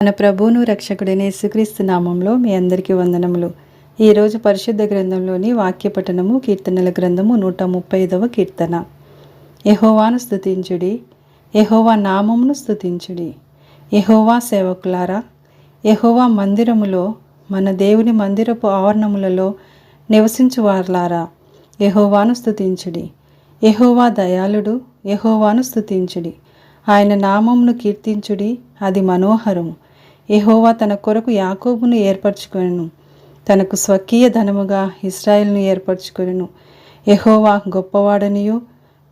మన ప్రభువును రక్షకుడైన యేసుక్రీస్తు నామంలో మీ అందరికీ వందనములు. ఈరోజు పరిశుద్ధ గ్రంథంలోని వాక్య పఠనము కీర్తనల గ్రంథము నూట ముప్పై ఐదవ కీర్తన. యహోవాను స్థుతించుడి యహోవా నామమును స్థుతించుడి యహోవా సేవకులారా యహోవా మందిరములో మన దేవుని మందిరపు ఆవరణములలో నివసించువార్లారా యహోవాను స్థుతించుడి యహోవా దయాళుడు యహోవాను స్థుతించుడి ఆయన నామమును కీర్తించుడి అది మనోహరము. యహోవా తన కొరకు యాకోబును ఏర్పరచుకొనెను. తనకు స్వకీయ ధనముగా ఇస్రాయిల్ను ఏర్పరచుకొనెను. యహోవా గొప్పవాడనియు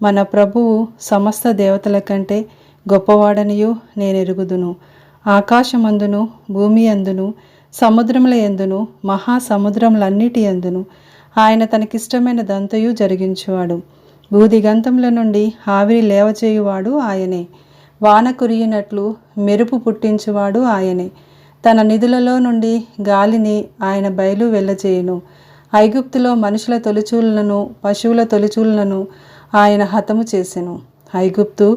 మన ప్రభువు సమస్త దేవతల కంటే గొప్పవాడనియు నేను ఎరుగుదును ఆకాశమందును భూమి అందును సముద్రముల ఎందును మహాసముద్రములన్నిటి ఎందును ఆయన తనకిష్టమైన దంతయు జరిగించువాడు. భూదిగంతముల నుండి ఆవిరి లేవచేయువాడు ఆయనే. వాన కురిగినట్లు మెరుపు పుట్టించువాడు ఆయనే. తన నిధులలో నుండి గాలిని ఆయన బయలు వెళ్ళచేయును. ఐగుప్తులో మనుషుల తొలిచూలను పశువుల తొలిచూలను ఆయన హతము చేసెను. ఐగుప్తు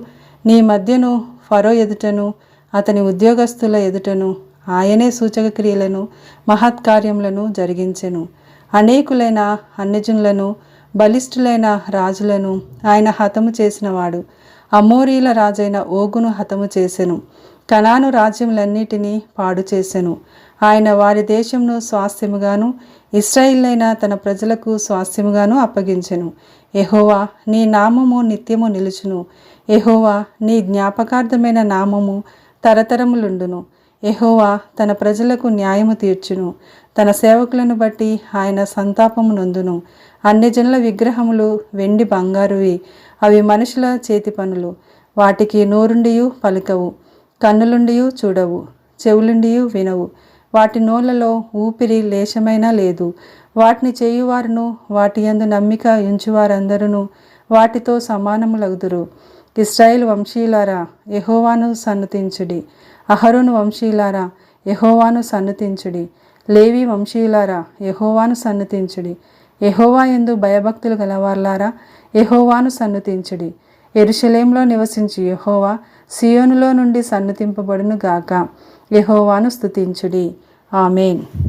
నీ మధ్యను ఫరో ఎదుటను అతని ఉద్యోగస్తుల ఎదుటను ఆయనే సూచక క్రియలను మహత్కార్యములను జరిగించెను. అనేకులైన అన్యజనులను బలిష్ఠులైన రాజులను ఆయన హతము చేసినవాడు. అమోరీల రాజైన ఓగును హతము చేసెను. కనాను రాజ్యములన్నిటినీ పాడు చేసెను. ఆయన వారి దేశమును స్వాస్థ్యముగాను ఇస్రాయిల్లైన తన ప్రజలకు స్వాస్థ్యముగాను అప్పగించెను. ఎహోవా నీ నామము నిత్యము నిలుచును. ఎహోవా నీ జ్ఞాపకార్థమైన నామము తరతరములుండును. ఎహోవా తన ప్రజలకు న్యాయము తీర్చును. తన సేవకులను బట్టి ఆయన సంతాపము నొందును. అన్యజనుల విగ్రహములు వెండి బంగారువి. అవి మనుషుల చేతి పనులు. వాటికి నోరుండియు పలుకవు. కన్నులుండియు చూడవు. చెవులుండియు వినవు. వాటి నోళ్ళలో ఊపిరి లేశమైనా లేదు. వాటిని చేయువారును వాటి యందు నమ్మిక ఉంచువారందరూ వాటితో సమానములగుదురు. ఇస్రాయిల్ వంశీయులారా యహోవాను సన్నతించుడి. అహరోను వంశీయులారా యహోవాను సన్నతించుడి. లేవి వంశీయులారా యహోవాను సన్నతించుడి. యహోవా ఎందు భయభక్తులు గలవార్లారా యహోవాను సన్నుతించుడి. ఎరుషలేంలో నివసించి యహోవా సియోనులో నుండి సన్నతింపబడును గాక. యహోవాను స్తుతించుడి. ఆమెన్.